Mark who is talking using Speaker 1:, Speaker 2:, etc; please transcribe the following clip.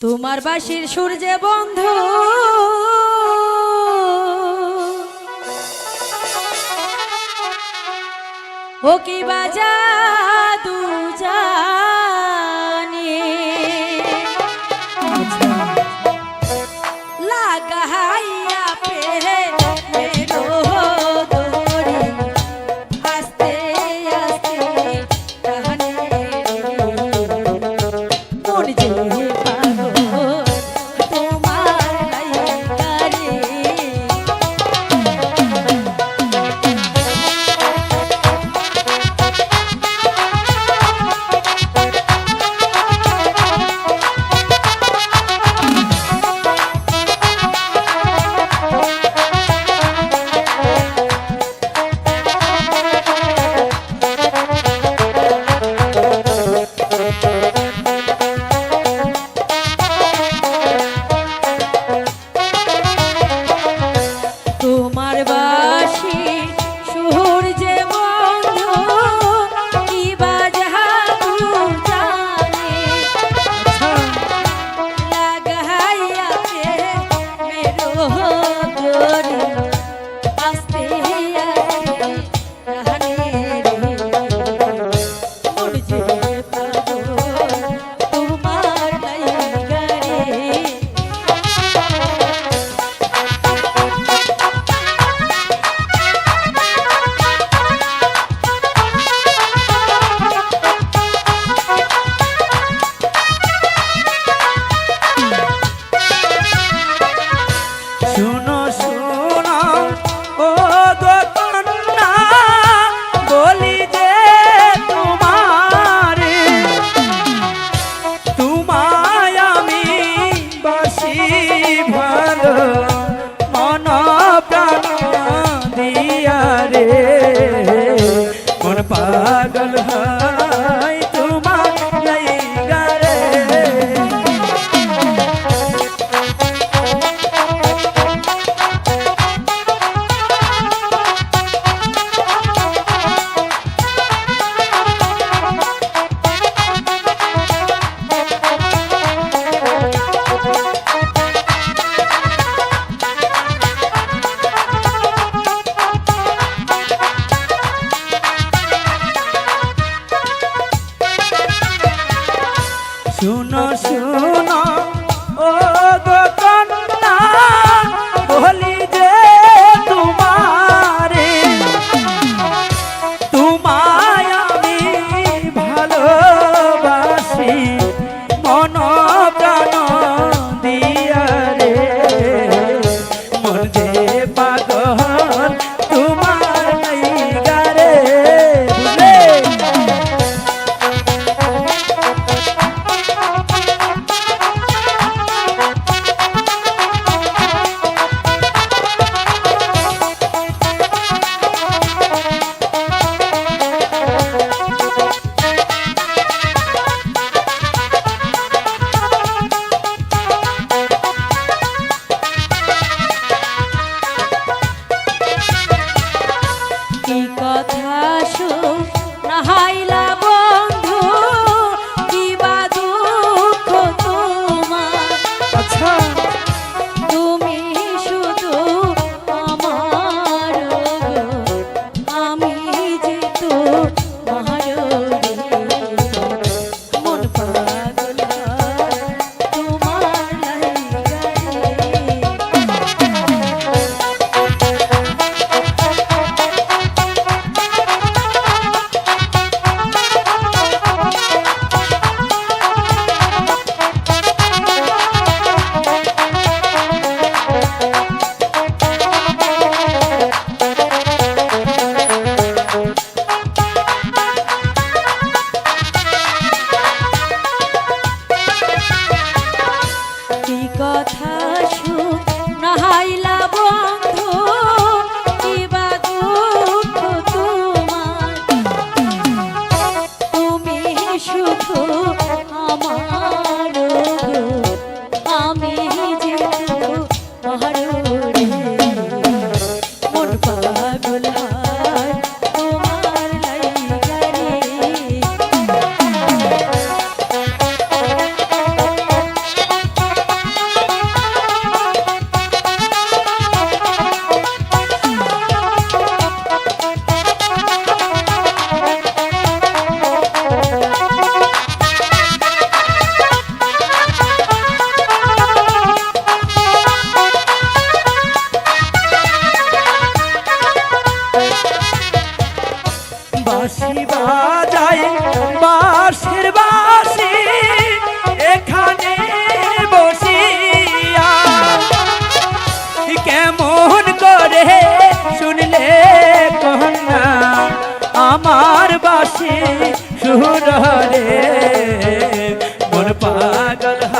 Speaker 1: তোমার বাসির সূর্যে বন্ধু। ও কি বাজা রে মন সুর রে
Speaker 2: মন পাগল হ